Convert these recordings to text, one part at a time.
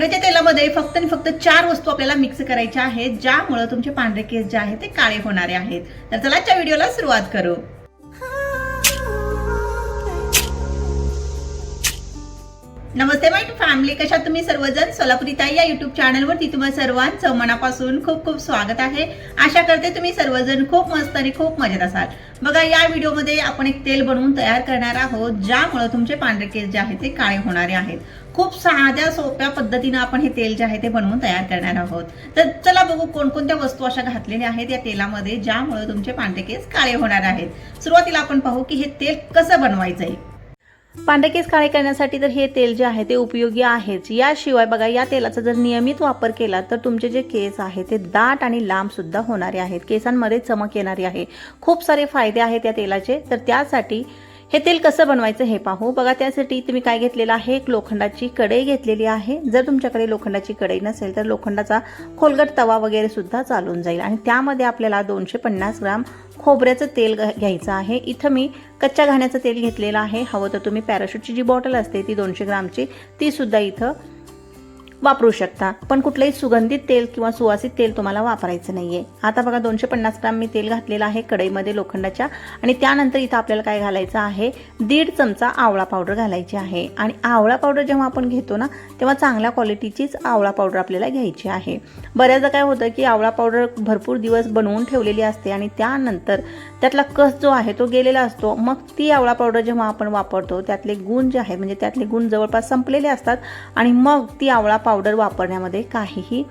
खोबऱ्याच्या तेलामध्ये फक्त आणि फक्त चार वस्तू आपल्याला मिक्स करायच्या आहेत ज्यामुळे तुमचे पांढरे केस जे आहेत ते काळे होणारे आहेत. तर चला आजच्या व्हिडिओला सुरुवात करू. नमस्ते माय फॅमिली कशा तुम्ही सर्वजण? सोलापुरिता या युट्यूब चॅनलवरती तुम्हा सर्वांचं मनापासून खूप खूप स्वागत आहे. आशा करते तुम्ही सर्वजण खूप मस्त आणि खूप मजेत असाल. बघा या व्हिडिओमध्ये आपण एक तेल बनवून तयार करणार आहोत ज्यामुळं तुमचे पांढरे केस जे आहेत ते काळे होणारे आहेत. खूप साध्या सोप्या पद्धतीनं आपण हे तेल जे आहे ते बनवून तयार करणार आहोत. तर चला बघू कोणकोणत्या वस्तू अशा घातलेल्या आहेत या तेलामध्ये ज्यामुळे तुमचे पांढरे केस काळे होणार आहेत. सुरुवातीला आपण पाहू की हे तेल कसं बनवायचं आहे पांढरे केस काळे करण्यासाठी तर हे तेल जे आहे ते उपयोगी आहेच. याशिवाय बघा या तेलाचा जर नियमित वापर केला तर तुमचे जे केस आहे ते दाट आणि लांबसुद्धा होणारे आहेत. केसांमध्ये चमक येणारी आहे. खूप सारे फायदे आहेत या तेलाचे. तर त्यासाठी हे तेल कसं बनवायचं हे पाहू. बघा त्यासाठी तुम्ही काय घेतलेलं आहे? एक लोखंडाची कढई घेतलेली आहे. जर तुमच्याकडे लोखंडाची कढई नसेल तर लोखंडाचा खोलगट तवा वगैरे सुद्धा चालून जाईल. आणि त्यामध्ये आपल्याला दोनशे पन्नास ग्राम खोबऱ्याचं तेल घ- घ्यायचं आहे. इथं मी कच्च्या घाण्याचं तेल घेतलेलं आहे. हवं तर तुम्ही पॅराशूटची जी बॉटल असते ती दोनशे ग्रामची ती सुद्धा इथं वापरू शकता. पण कुठलंही सुगंधित तेल किंवा सुवासित तेल तुम्हाला वापरायचं नाहीये. आता बघा दोनशे पन्नास ग्राम मी तेल घातलेलं आहे कढईमध्ये लोखंडाच्या. आणि त्यानंतर इथं आपल्याला काय घालायचं आहे? दीड चमचा आवळा पावडर घालायची आहे. आणि आवळा पावडर जेव्हा आपण घेतो ना तेव्हा चांगल्या क्वालिटीचीच आवळा पावडर आपल्याला घ्यायची आहे. बऱ्याचदा काय होतं की आवळा पावडर भरपूर दिवस बनवून ठेवलेली असते आणि त्यानंतर त्यातला कस जो आहे तो गेलेला असतो. मग ती आवळा पावडर जेव्हा आपण वापरतो त्यातले गुण जे आहे म्हणजे त्यातले गुण जवळपास संपलेले असतात. आणि मग ती आवळा पावडर वापरण्यामध्ये काहीही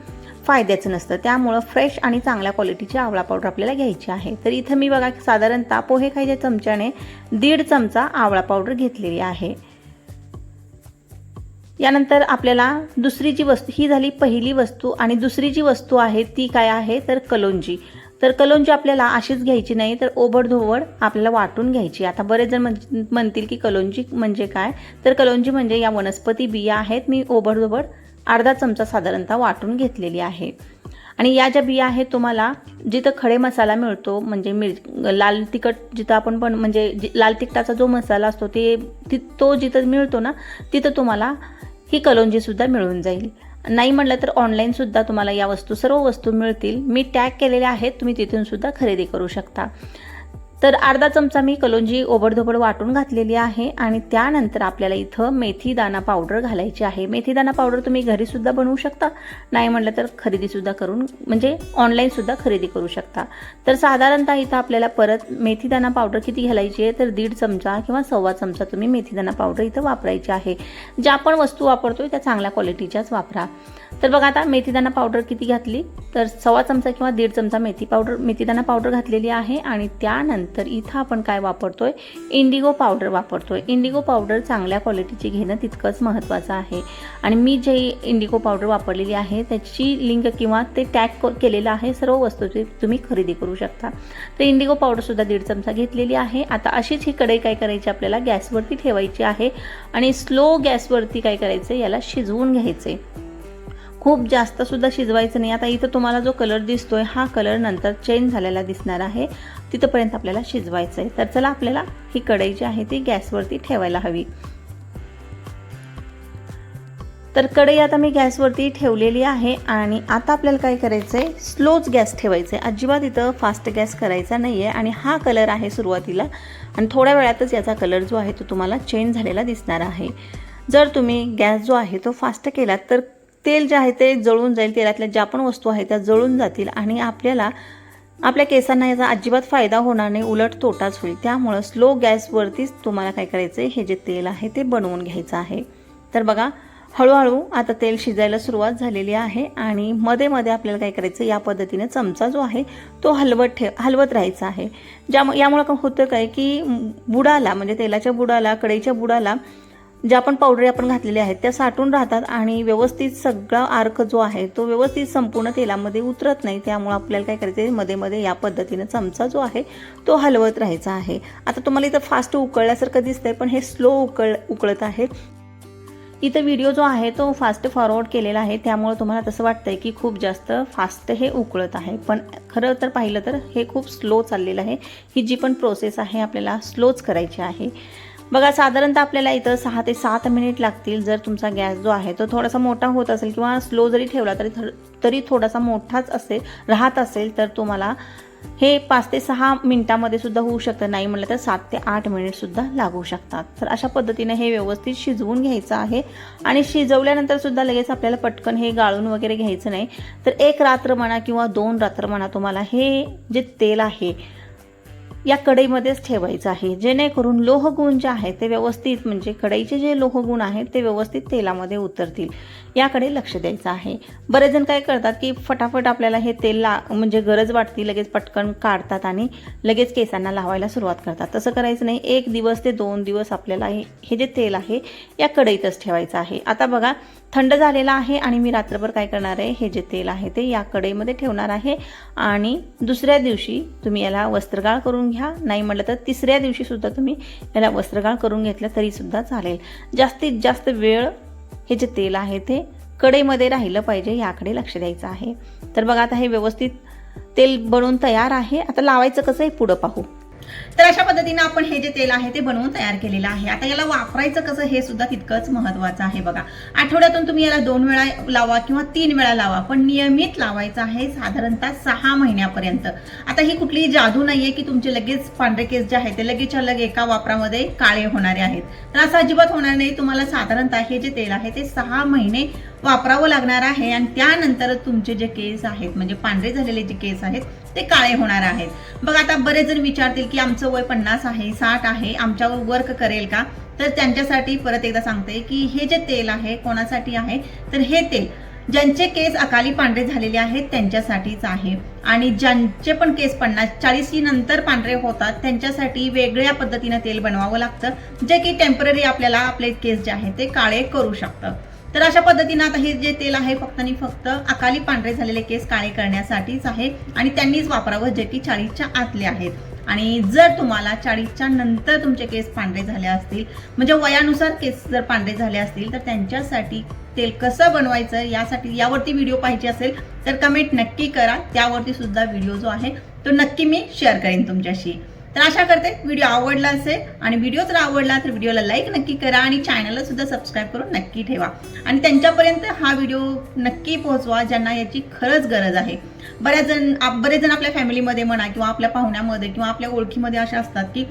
फायद्याचं नसतं. त्यामुळं फ्रेश आणि चांगल्या क्वालिटीची आवळा पावडर आपल्याला घ्यायची आहे. तर इथं मी बघा साधारणतः पोहे खायच्या चमच्याने दीड चमचा आवळा पावडर घेतलेली आहे. यानंतर आपल्याला दुसरी जी वस्तू ही झाली पहिली वस्तू आणि दुसरी जी वस्तू आहे ती काय आहे? तर कलोंजी. तर कलोंजी आपल्याला अशीच घ्यायची नाही तर ओबडधोबड आपल्याला वाटून घ्यायची. आता बरेच जण म्हणतील की कलोंजी म्हणजे काय? तर कलोंजी म्हणजे या वनस्पती बिया आहेत. मी ओबडधोबड अर्धा चमचा साधारणतः वाटून घेतलेली आहे. आणि या ज्या बिया आहेत तुम्हाला जिथं खडे मसाला मिळतो म्हणजे मिर लाल तिखट जिथं आपण पण म्हणजे लाल तिखटाचा जो मसाला असतो ते ति- तो जिथं मिळतो ना तिथं तुम्हाला ही कलोंजीसुद्धा मिळून जाईल. नाही म्हटलं तर ऑनलाईनसुद्धा तुम्हाला या वस्तू सर्व वस्तू मिळतील. मी टॅग केलेल्या आहेत तुम्ही तिथूनसुद्धा खरेदी करू शकता. तर अर्धा चमचा मी कलोंजी ओबडधोबड वाटून घातलेली आहे आणि त्यानंतर आपल्याला इथं मेथी दाना पावडर घालायची आहे. मेथी दाना पावडर तुम्ही घरीसुद्धा बनवू शकता. नाही म्हटलं तर खरेदीसुद्धा करून म्हणजे ऑनलाईनसुद्धा खरेदी करू शकता. तर साधारणतः इथं आपल्याला परत मेथी दाना पावडर किती घालायची आहे? तर दीड चमचा किंवा सव्वा चमचा तुम्ही मेथीदाणा पावडर इथं वापरायची आहे. ज्या आपण वस्तू वापरतोय त्या चांगल्या क्वालिटीच्याच वापरा. तर बघा आता मेथीदाना पावडर किती घातली? तर सव्वा चमचा किंवा दीड चमचा मेथी पावडर मेथीदाना पावडर घातलेली आहे आणि त्यानंतर इथं आपण काय वापरतोय? इंडिगो पावडर वापरतोय. इंडिगो पावडर चांगल्या क्वालिटीची घेणं तितकंच महत्त्वाचं आहे. आणि मी जे इंडिगो पावडर वापरलेली आहे त्याची लिंक किंवा ते टॅग केलेलं आहे सर्व वस्तूची तुम्ही खरेदी करू शकता. तर इंडिगो पावडरसुद्धा दीड चमचा घेतलेली आहे. आता अशीच ही कढई काय करायची आपल्याला? गॅसवरती ठेवायची आहे. आणि स्लो गॅसवरती काय करायचं याला शिजवून घ्यायचे खूप जास्त सुद्धा शिजवायचं नाही. आता इथं तुम्हाला जो कलर दिसतोय हा कलर नंतर चेंज झालेला दिसणार आहे. तिथंपर्यंत आपल्याला शिजवायचं आहे तर चला आपल्याला ही कढई जी आहे ती गॅसवरती ठेवायला हवी. तर कढई आता मी गॅसवरती ठेवलेली आहे आणि आता आपल्याला काय करायचं आहे स्लोच गॅस ठेवायचं आहे अजिबात इथं फास्ट गॅस करायचा नाही आहे आणि हा कलर आहे सुरुवातीला. आणि थोड्या वेळातच याचा कलर जो आहे तो तुम्हाला चेंज झालेला दिसणार आहे. जर तुम्ही गॅस जो आहे तो फास्ट केलात तर तेल जे आहे ते जळून जाईल तेलातल्या ज्या पण वस्तू आहेत त्या जळून जातील आणि आपल्याला आपल्या केसांना याचा अजिबात फायदा होणार नाही उलट तोटाच होईल. त्यामुळं स्लो गॅसवरतीच तुम्हाला काय करायचं आहे हे जे तेल आहे ते बनवून घ्यायचं आहे. तर बघा हळूहळू आता तेल शिजायला सुरुवात झालेली आहे आणि मध्ये मध्ये आपल्याला काय करायचं या पद्धतीने चमचा जो आहे तो हलवत ठेव हलवत राहायचा आहे. ज्यामुळे यामुळं होतं काय की बुडाला म्हणजे तेलाच्या बुडाला कढईच्या बुडाला ज्या पण पावडरी आपण घातलेल्या आहेत त्या साठून राहतात आणि व्यवस्थित सगळा आर्क जो आहे तो व्यवस्थित संपूर्ण तेलामध्ये उतरत नाही. त्यामुळे आपल्याला काय करायचं आहे? मध्ये मध्ये या पद्धतीने चमचा जो आहे तो हलवत राहायचा आहे. आता तुम्हाला इथं फास्ट उकळल्यासारखं दिसतंय पण हे स्लो उकळ उकळत आहे. इथं व्हिडिओ जो आहे तो फास्ट फॉरवर्ड केलेला आहे. त्यामुळे तुम्हाला तसं वाटतंय की खूप जास्त फास्ट हे उकळत आहे. पण खरं तर पाहिलं तर हे खूप स्लो चाललेलं आहे. ही जी पण प्रोसेस आहे आपल्याला स्लोच करायची आहे. बघा साधारणतः आपल्याला इथं सहा ते सात मिनिट लागतील जर तुमचा गॅस जो आहे तो थोडासा मोठा होत असेल किंवा स्लो जरी ठेवला तरी थर- तरी थोडासा मोठाच असेल राहत असेल तर तुम्हाला हे पाच ते सहा मिनिटामध्ये सुद्धा होऊ शकतं. नाही म्हटलं तर सात ते आठ मिनिट सुद्धा लागू शकतात. तर अशा पद्धतीने हे व्यवस्थित शिजवून घ्यायचं आहे. आणि शिजवल्यानंतर सुद्धा लगेच आपल्याला पटकन हे गाळून वगैरे घ्यायचं नाही. तर एक रात्र म्हणा किंवा दोन रात्र म्हणा तुम्हाला हे जे तेल आहे या कढईमध्येच ठेवायचं आहे. जेणेकरून लोहगुण जे आहे ते व्यवस्थित म्हणजे कढईचे जे लोहगुण आहेत ते व्यवस्थित तेलामध्ये उतरतील. याकडे लक्ष द्यायचं आहे. बरेच जण काय करतात की फटाफट आपल्याला हे तेल ला म्हणजे गरज वाटती लगेच पटकन काढतात आणि लगेच केसांना लावायला सुरुवात करतात. तसं करायचं नाही. एक दिवस ते दोन दिवस आपल्याला हे हे जे तेल आहे या कढईतच ठेवायचं आहे. आता बघा थंड झालेला आहे आणि मी रात्रभर काय करणार आहे? हे जे तेल आहे ते या कढईमध्ये ठेवणार आहे. आणि दुसऱ्या दिवशी तुम्ही याला वस्त्रगाळ करून घ्या. नाही म्हटलं तर तिसऱ्या दिवशीसुद्धा तुम्ही याला वस्त्रगाळ करून घेतलं तरीसुद्धा चालेल. जास्तीत जास्त वेळ हे जे तेल आहे ते कढईमध्ये राहिलं पाहिजे याकडे लक्ष द्यायचं आहे. तर बघा आता हे व्यवस्थित तेल बनवून तयार आहे. आता लावायचं कसं आहे? पुढं पाहू. तर अशा पद्धतीनं आपण हे जे तेल आहे ते बनवून तयार केलेलं आहे. आता याला वापरायचं कसं हे सुद्धा तितकंच महत्वाचं आहे बघा. आठवड्यातून तुम्ही याला दोन वेळा लावा किंवा तीन वेळा लावा पण नियमित लावायचं आहे साधारणतः सहा महिन्यापर्यंत. आता ही कुठलीही जादू नाहीये की तुमचे लगेच पांढरे केस जे आहेत ते लगेचच्या लगे एका वापरामध्ये काळे होणारे आहेत. तर असं अजिबात होणार नाही. तुम्हाला साधारणतः हे जे तेल आहे ते सहा महिने वापरावं लागणार आहे आणि त्यानंतर तुमचे जे केस आहेत म्हणजे पांढरे झालेले जे केस आहेत ते काळे होणार आहेत. बघ आता बरेच जण विचारतील की आमचं वय पन्नास आहे साठ आहे आमच्यावर वर्क करेल का? तर त्यांच्यासाठी परत एकदा सांगते की हे जे तेल आहे कोणासाठी आहे? तर हे तेल ज्यांचे केस अकाली पांढरे झालेले आहेत त्यांच्यासाठीच आहे. आणि ज्यांचे पण केस पन्नास चाळीसी नंतर पांढरे होतात त्यांच्यासाठी वेगळ्या पद्धतीनं तेल बनवावं लागतं जे की टेंपररी आपल्याला आपले केस जे आहेत ते काळे करू शकतं. तर अशा पद्धतीनं आता हे जे तेल आहे फक्त आणि फक्त अकाली पांढरे झालेले केस काळे करण्यासाठीच आहे आणि त्यांनीच वापरावं जे की चाळीसच्या आतले आहेत. आणि जर तुम्हाला चाळीसच्या नंतर तुमचे केस पांढरे झाले असतील म्हणजे वयानुसार केस जर पांढरे झाले असतील तर त्यांच्यासाठी तेल कसं बनवायचं यासाठी यावरती व्हिडिओ पाहिजे असेल तर कमेंट नक्की करा. त्यावरती सुद्धा व्हिडिओ जो आहे तो नक्की मी शेअर करेन तुमच्याशी. तर आशा करते व्हिडिओ आवडला असेल. आणि व्हिडिओ जर आवडला तर व्हिडिओला लाईक नक्की करा आणि चॅनलला सुद्धा सबस्क्राईब करून नक्की ठेवा. आणि त्यांच्यापर्यंत हा व्हिडिओ नक्की पोहोचवा ज्यांना याची खरंच गरज आहे. बऱ्याच जण आप- बरेच जण आपल्या फॅमिलीमध्ये म्हणा किंवा आपल्या पाहुण्यामध्ये किंवा आपल्या ओळखीमध्ये असे असतात की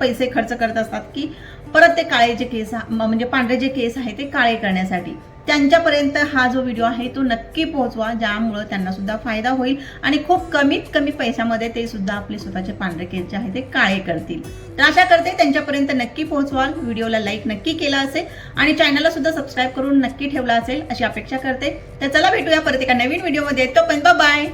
पैसे खर्च करत असतात की परत ते काळे जे केस म्हणजे पांढरे जे केस आहे ते काळे करण्यासाठी. त्यांच्यापर्यंत हा जो व्हिडिओ आहे तो नक्की पोहोचवा ज्यामुळं त्यांना सुद्धा फायदा होईल आणि खूप कमीत कमी पैशामध्ये ते सुद्धा आपले स्वतःचे पांढरे केस जे आहे ते काळे करतील. तर आशा करते त्यांच्यापर्यंत नक्की पोहोचवाल. व्हिडिओला लाईक नक्की केला असेल आणि चॅनलला सुद्धा सबस्क्राईब करून नक्की ठेवला असेल अशी अपेक्षा करते. तर चला भेटूया परत एका नवीन व्हिडिओमध्ये तोपर्यंत बाय